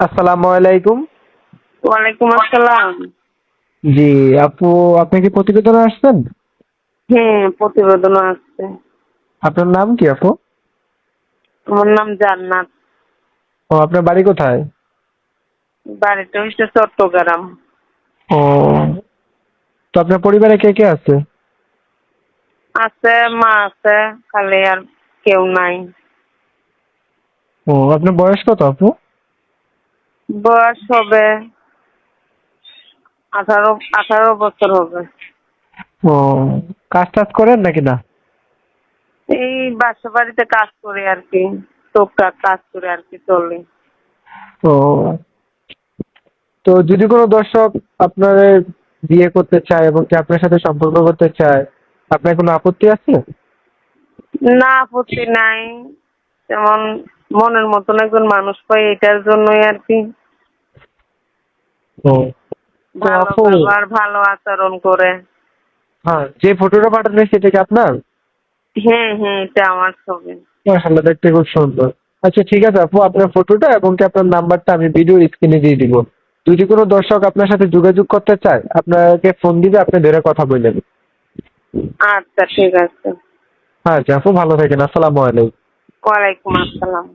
আসসালামু আলাইকুম। ওয়ালাইকুম আসসালাম। জি আপু আপনি কি প্রতিবেদনে আসছেন? হ্যাঁ প্রতিবেদন আসছে। আপনার নাম কি আপু? আমার নাম জান্নাত। ও আপনার বাড়ি কোথায়? বাড়িটা হচ্ছে চট্টগ্রাম। ও তো আপনার পরিবারে কে কে আছে? আছে মা আছে খালি আর কেউ নাই। ও আপনার বয়স কত আপু? বয়স হবে আঠারো আঠারো বছর হবে। ও কাজ টাজ করেন নাকি না? এই বাসা বাড়িতে কাজ করি আর কি টুকটাক কাজ করে আর কি চলে। ও। তো যদি কোনো দর্শক আপনার বিয়ে করতে চায় এবং কি আপনার সাথে সম্পর্ক করতে চায় আপনার কোনো আপত্তি আছে? না আপত্তি নাই। যেমন মনের মতন একজন মানুষ পাই এটার জন্যই আর কি। ভালো ব্যবহার ভালো আচরণ করে। হ্যাঁ যে ফটোটা পাঠালেন সেটা কি আপনার? হ্যাঁ হ্যাঁ এটা আমার ছবি। মাশাআল্লাহ দেখতে খুব সুন্দর। আচ্ছা ঠিক আছে আপু আপনার ফটোটা এবং কি আপনার নাম্বারটা আমি ভিডিও স্ক্রিনে দিয়ে দিব। যদি কোনো দর্শক আপনার সাথে যোগাযোগ করতে চায় আপনাকে ফোন দিবে আপনি ধরে কথা বললেন আচ্ছা ঠিক আছে। আচ্ছা আপু ভালো থাকেন। আসসালামু আলাইকুম। ওয়ালাইকুম আসসালাম।